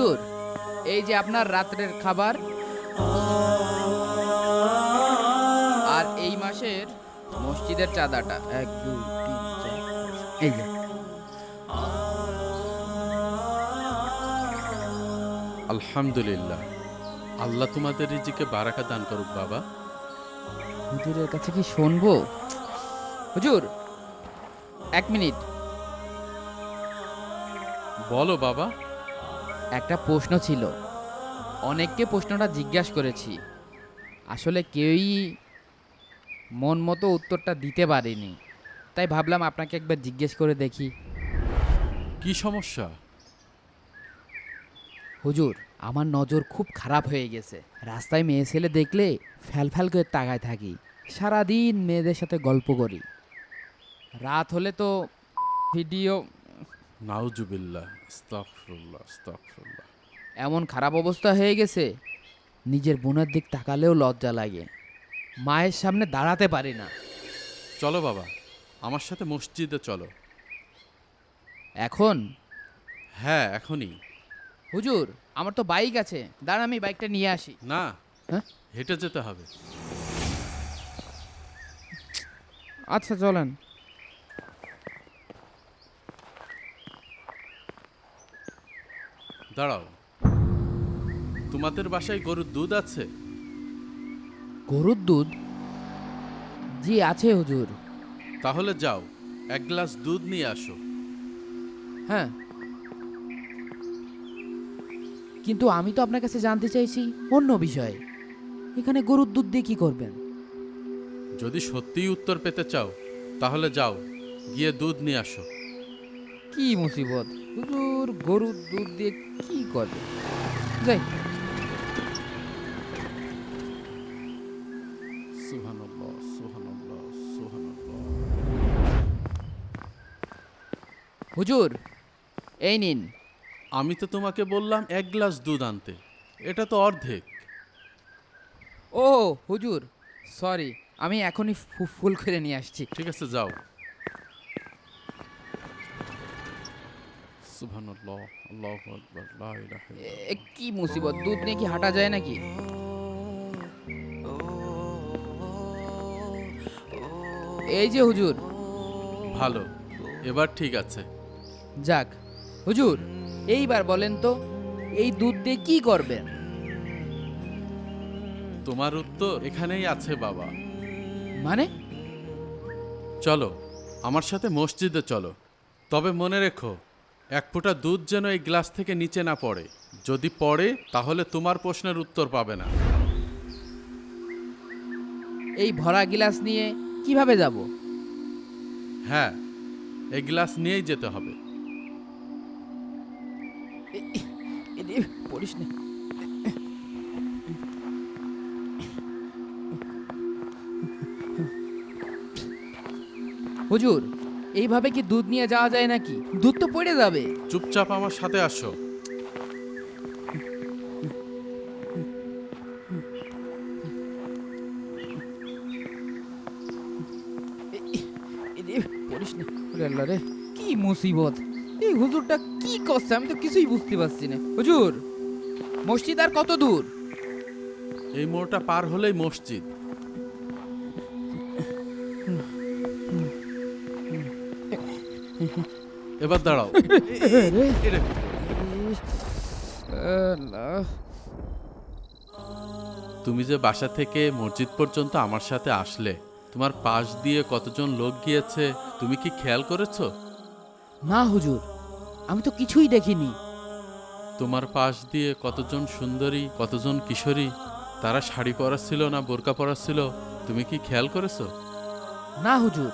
হুজুর এই যে আপনার রাত্রের খাবার আর এই মাসের মসজিদের চাঁদাটা। এক দুই তিন চার এই যে। আলহামদুলিল্লাহ। আল্লাহ তোমাদের রিজিকে বারাকা দান করুক বাবা। হুজুরের কাছে কি শুনব? হুজুর এক মিনিট। বলো বাবা। একটা প্রশ্ন ছিল। অনেককে প্রশ্নটা জিজ্ঞাসা করেছি। আসলে কেউই মন মতো উত্তরটা দিতে পারেনি। তাই ভাবলাম আপনাকে একবার জিজ্ঞেস করে দেখি। কি সমস্যা? হুজুর আমার নজর খুব খারাপ হয়ে গেছে। রাস্তায় মেয়ে ছেলে দেখলে ফ্যাল ফ্যাল করে তাকায় থাকি। সারাদিন মেয়েদের সাথে গল্প করি। রাত হলে তো ভিডিও নাউজুবিল্লাহ এমন খারাপ অবস্থা হয়ে গেছে নিজের বোনের দিক তাকালেও লজ্জা লাগে। মায়ের সামনে দাঁড়াতে পারি না। চলো বাবা আমার সাথে মসজিদে চলো। এখন? হ্যাঁ এখনই। হুজুর আমার তো বাইক আছে দাঁড়া আমি বাইকটা নিয়ে আসি। না হ্যাঁ? হেঁটে যেতে হবে। আচ্ছা চলেন। দাঁড়াও। তোমাদের বাসায় গরুর দুধ আছে? গরুর দুধ? জি আছে হুজুর। তাহলে যাও এক গ্লাস দুধ নিয়ে আসো। হ্যাঁ। কিন্তু আমি তো আপনার কাছে জানতে চাইছি অন্য বিষয়ে। এখানে গরুর দুধ দিয়ে কি করবেন? যদি সত্যিই উত্তর পেতে চাও তাহলে যাও গিয়ে দুধ নিয়ে আসো। কি মুসিবত? হুজুর গরুর দুধ দিয়ে কি করবে যাই। সুবহানাল্লাহ সুবহানাল্লাহ সুবহানাল্লাহ। হুজুর এই নিন। আমি তো তোমাকে বললাম এক গ্লাস দুধ আনতে। এটা তো অর্ধেক। ও হুজুর সরি আমি এখনই ফু- ফুল করে নিয়ে আসছি। ঠিক আছে যাও। সুবহানাল্লাহ আল্লাহু আকবার লা ইলাহা ইল্লাল্লাহ। কি মুসিবত? দুধ নিয়ে কি হাঁটা যায় নাকি? এই যে হুজুর। ভালো এবার ঠিক আছে। যাক হুজুর এইবার বলেন তো এই দুধ দিয়ে কি করবেন? তোমার উত্তর এখানেই আছে বাবা। মানে? চলো আমার সাথে মসজিদে চলো। তবে মনে রেখো এক ফোঁটা দুধ যেন এই গ্লাস থেকে নিচে না পড়ে। যদি পড়ে তাহলে তোমার প্রশ্নের উত্তর পাবে না। এই ভরা গ্লাস নিয়ে কীভাবে যাব? হ্যাঁ এই গ্লাস নিয়েই যেতে হবে। পড়িস না। হুজুর এইভাবে কি দুধ নিয়ে যাওয়া যায় নাকি? দুধ তো পড়ে যাবে। চুপচাপ আমার সাথে আসো। পড়িস না। আল্লাহ রে কি মুসিবত। এই হুজুরটা কি করছে? আমি তো কিছুই বুঝতে পারছি না। হুজুর মসজিদ আর কত দূর? এই মোড়টা পার হলেই মসজিদ। এবার দাঁড়াও। তুমি যে বাসা থেকে মসজিদ পর্যন্ত আমার সাথে আসলে তোমার পাশ দিয়ে কতজন লোক গিয়েছে তুমি কি খেয়াল করেছ? না হুজুর আমি তো কিছুই দেখিনি। তোমার পাশ দিয়ে কতজন সুন্দরী কতজন কিশোরী তারা শাড়ি পরা ছিল না বোরকা পরা ছিল তুমি কি খেয়াল করেছ? না হুজুর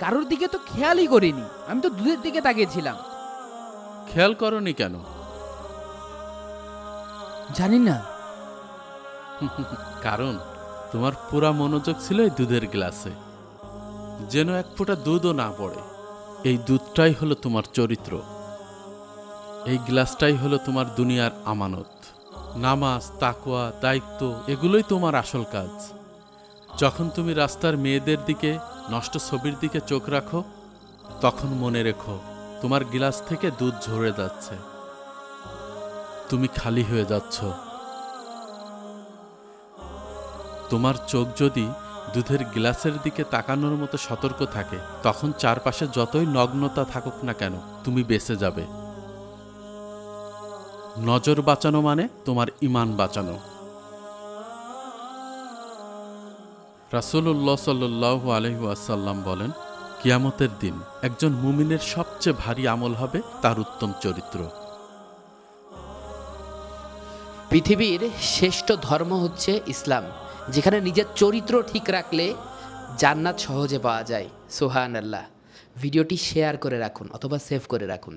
কারোর দিকে তো খেয়ালই করিনি। আমি তো দুধের দিকে তাকিয়েছিলাম। খেয়াল করনি কেন? জানি না। কারণ তোমার পুরা মনোযোগ ছিল এই দুধের গ্লাসে। যেন এক ফোঁটা দুধও না পড়ে। এই দুধটাই হলো তোমার চরিত্র। এই গ্লাসটাই হলো তোমার দুনিয়ার আমানত। নামাজ তাকওয়া দায়িত্ব এগুলোই তোমার আসল কাজ। যখন তুমি রাস্তার মেয়েদের দিকে নষ্ট ছবির দিকে চোখ রাখো, তখন মনে রেখো, তোমার গ্লাস থেকে দুধ ঝরে যাচ্ছে। তুমি খালি হয়ে যাচ্ছ। তোমার চোখ যদি দুধের গ্লাসের দিকে তাকানোর মতো সতর্ক থাকে, তখন চারপাশে যতই নগ্নতা থাকুক না কেন, তুমি বেঁচে যাবে। নজর বাঁচানো মানে তোমার ইমান বাঁচানো। রাসূলুল্লাহ সাল্লাহ আলহিউসাল্লাম বলেন, কিয়ামতের দিন একজন মুমিনের সবচেয়ে ভারী আমল হবে তার উত্তম চরিত্র। পৃথিবীর শ্রেষ্ঠ ধর্ম হচ্ছে ইসলাম, যেখানে নিজের চরিত্র ঠিক রাখলে জান্নাত সহজে পাওয়া যায়। সোহান আল্লাহ ভিডিওটি শেয়ার করে রাখুন অথবা সেভ করে রাখুন।